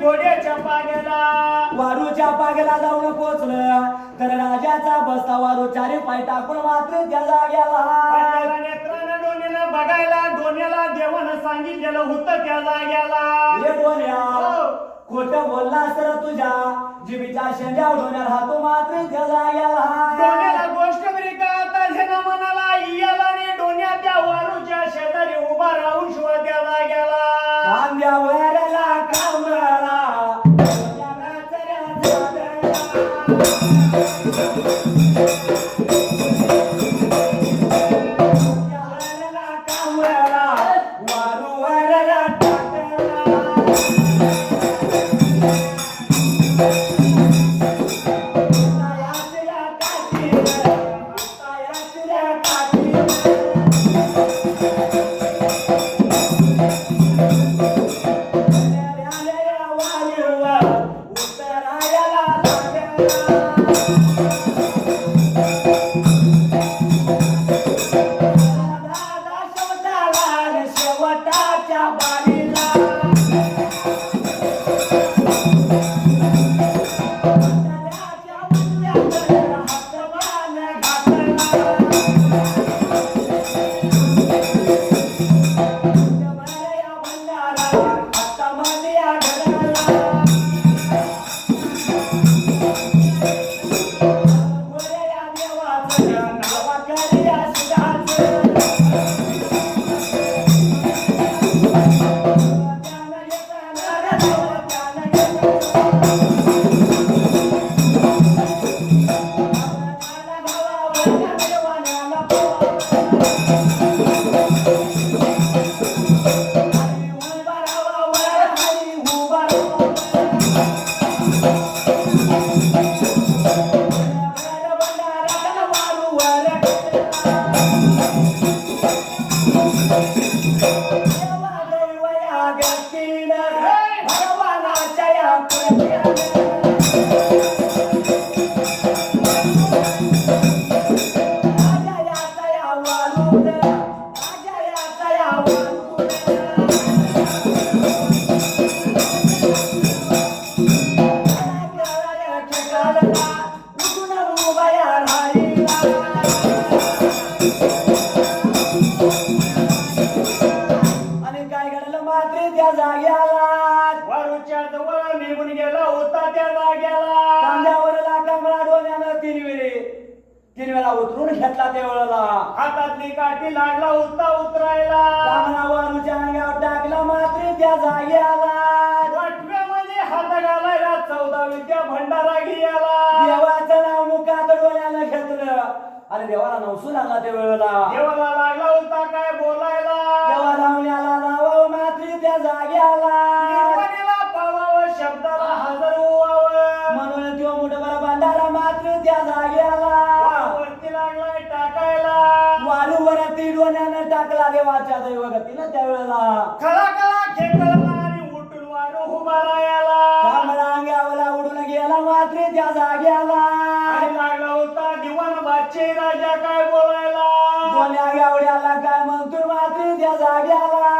घोड्याच्या पाग्याला वारूच्या पागेला जाऊन पोचलं. तर राजाचा बसता वारू चारी पाय टाकून मात्र त्या जाग्याला बघायला डोण्याला देवानं सांगितलेलं होतं त्या जाग्याला. हे डोन्या हो. खोट बोललास तर तुझ्या जिबीच्या शेंड्या राहतो मात्र त्या जाग्याला डोण्याला गोष्ट बरी का? आता मनाला जाग्याला. खांद्यावरला शेवटाच्या बारीला वारूच्या जवळ निघून गेला होता त्या जाग्याला. कांद्यावर कमळा डोल्यानं तीन वेळी तीन वेळा उतरून घेतला त्या वेळेला हातातली काठी लागला होता उतरायला. अंगावर टाकला मात्र त्या जाग्याला वाटव्यामध्ये हात घालायला चौदा विद्या भंडारा घियाला देवाचं नाव मुखात डोळ्यानं घेतलं. आणि देवाला नवसून आणला त्या वेळेला देवाला लागला होता काय बोलायला? देवा लावण्याला लावावं मात्र त्या जाग्याला निर्वाणीला पावावं शब्दाला हजर व्हावं. म्हणून तो मोठा बांधारा मात्र त्या जाग्याला देवाच्या दैवगतीनं त्या वेळेला खळा खळा खेकळला आणि उठून वारू उभा राहायला कामरा अंगावला उडून गेला मात्र त्या जाग्याला. आणि लागला होता दिवाण बादशाही राजा काय बोलायला. दोन्या गावड्याला काय म्हणतो मात्र त्या जाग्याला.